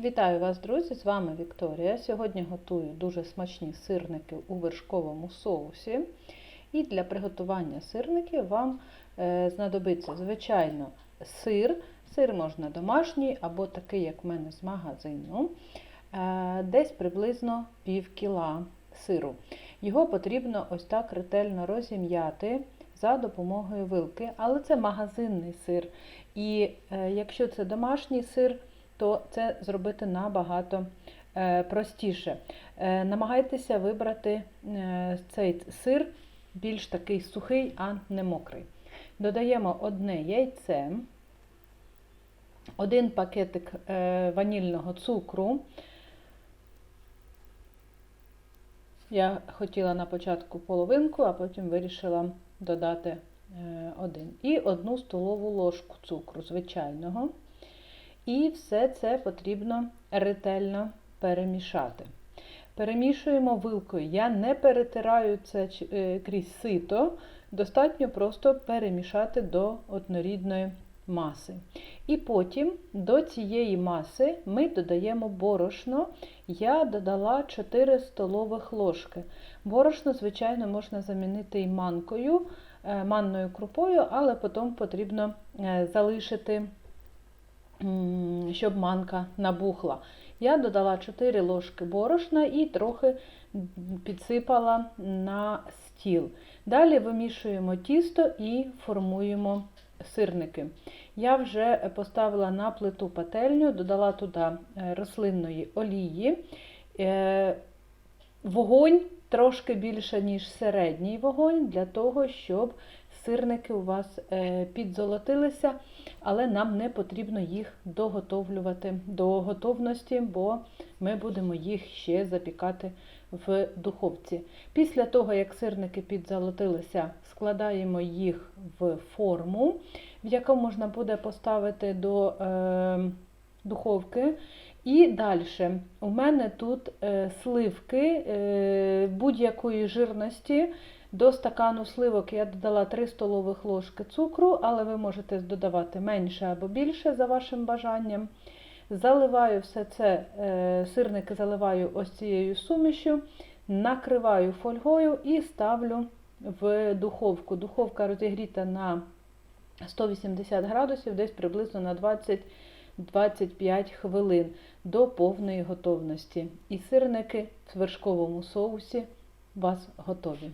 Вітаю вас, друзі! З вами Вікторія. Сьогодні готую дуже смачні сирники у вершковому соусі. І для приготування сирників вам е, знадобиться, звичайно, сир. Сир можна домашній або такий, як в мене з магазину. Е, Десь приблизно пів кіла сиру. Його потрібно ось так ретельно розім'яти за допомогою вилки, але це магазинний сир. І е, якщо це домашній сир, то це зробити набагато е, простіше. Е, Намагайтеся вибрати е, цей сир більш такий сухий, а не мокрий. Додаємо одне яйце, один пакетик ванільного цукру. Я хотіла на початку половинку, а потім вирішила додати один. І одну столову ложку цукру звичайного. І все це потрібно ретельно перемішати. Перемішуємо вилкою. Я не перетираю це е, крізь сито, достатньо просто перемішати до однорідної маси. І потім до цієї маси ми додаємо борошно. Я додала 4 столових ложки. Борошно, звичайно, можна замінити і манкою, е, манною крупою, але потім потрібно е, залишити щоб манка набухла. Я додала 4 ложки борошна і трохи підсипала на стіл. Далі вимішуємо тісто і формуємо сирники. Я вже поставила на плиту пательню, додала туди рослинної олії. Вогонь трошки більше, ніж середній вогонь, для того, щоб сирники у вас підзолотилися, але нам не потрібно їх доготовлювати до готовності, бо ми будемо їх ще запікати в духовці. Після того, як сирники підзолотилися, складаємо їх в форму, в яку можна буде поставити до е, духовки. І далі у мене тут е, сливки е, будь-якої жирності. До стакану сливок я додала 3 столових ложки цукру, але ви можете додавати менше або більше за вашим бажанням. Заливаю все це, е, сирники заливаю ось цією сумішю, накриваю фольгою і ставлю в духовку. Духовка розігріта на 180 градусів, десь приблизно на 20-25 хвилин до повної готовності. І сирники в вершковому соусі у вас готові.